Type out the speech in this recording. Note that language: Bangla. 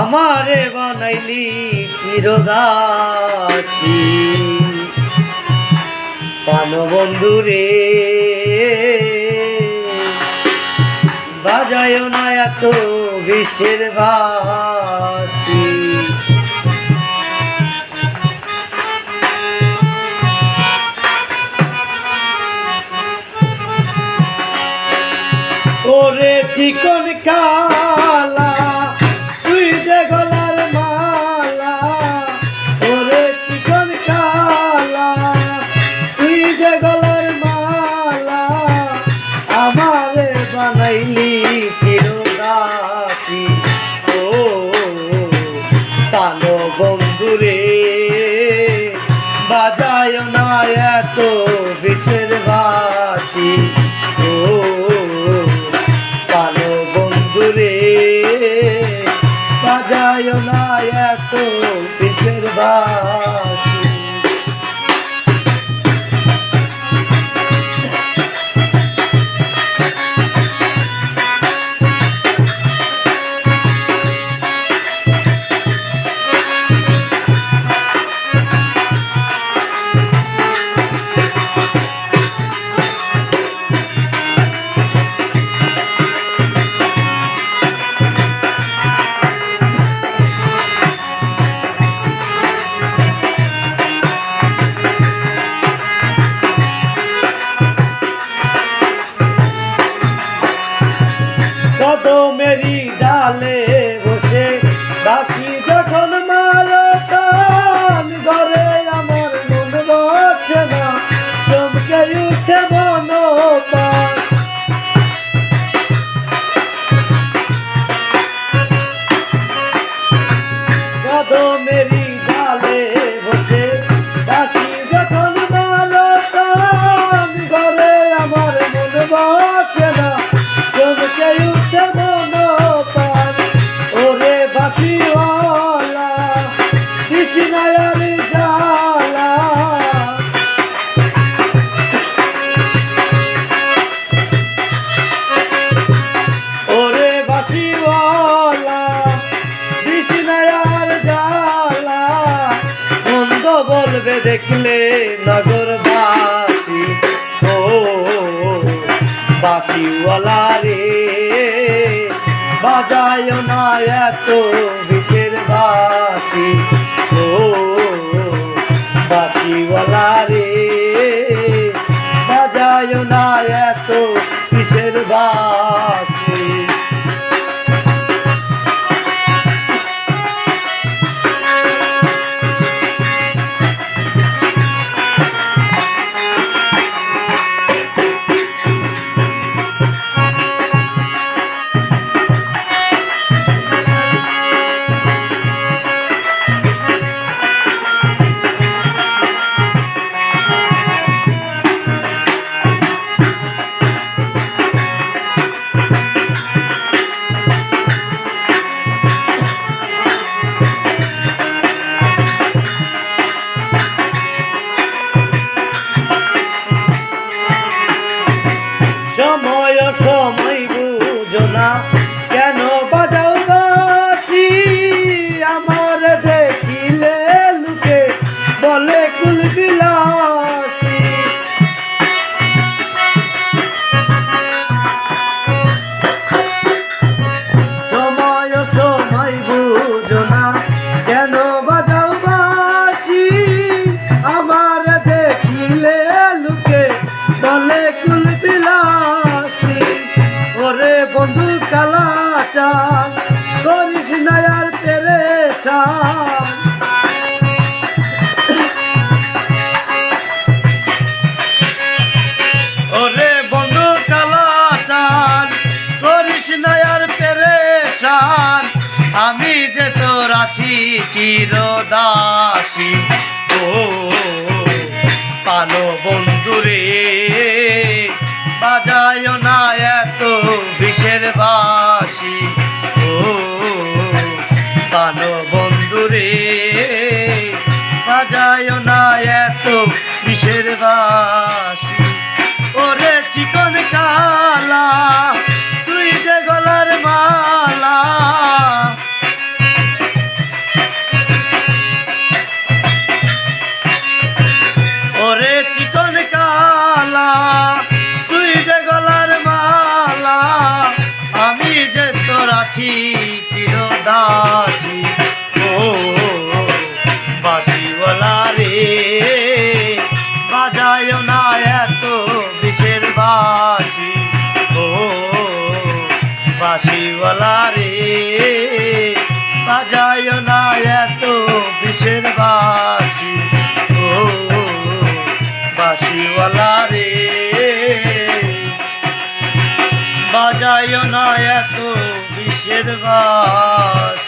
আমারে বানাইলি চিরদাসী। পানবন্ধু রে বাজায় না এত বিষের বাসি ওরে চিকন কালা বানাইলি চিরদাসী ও কালো বন্ধুরে বাজায় না এত বিষের বাসি ও কালো বন্ধুরে বাজায় না এত বিষের বাসি বাসি যখন বলবে দেখলে নগরবাসী ও বাসিওয়ালা রে। বাজায় না এত বিশের বাসি ও বাসিওয়ালা রে। বাজায় না এত বিশের বাসি। বলে কুল বিলাসী। ওরে বন্ধু কালা চাল, করিস নায়ার পেরেশান। ওরে বন্ধু কালা চাল, করিস নায়ার পেরেশান। আমি যে তোর আছি চিরদাসী। ও পালো বন্ধুরে। বাজায় না এত চিরদাসী। ও বাসিওয়ালা রে বাজায় না এত বাসি ও বাসিওয়ালা রে বাজায় না এত বিষের বাসি ও বাসিওয়ালা রে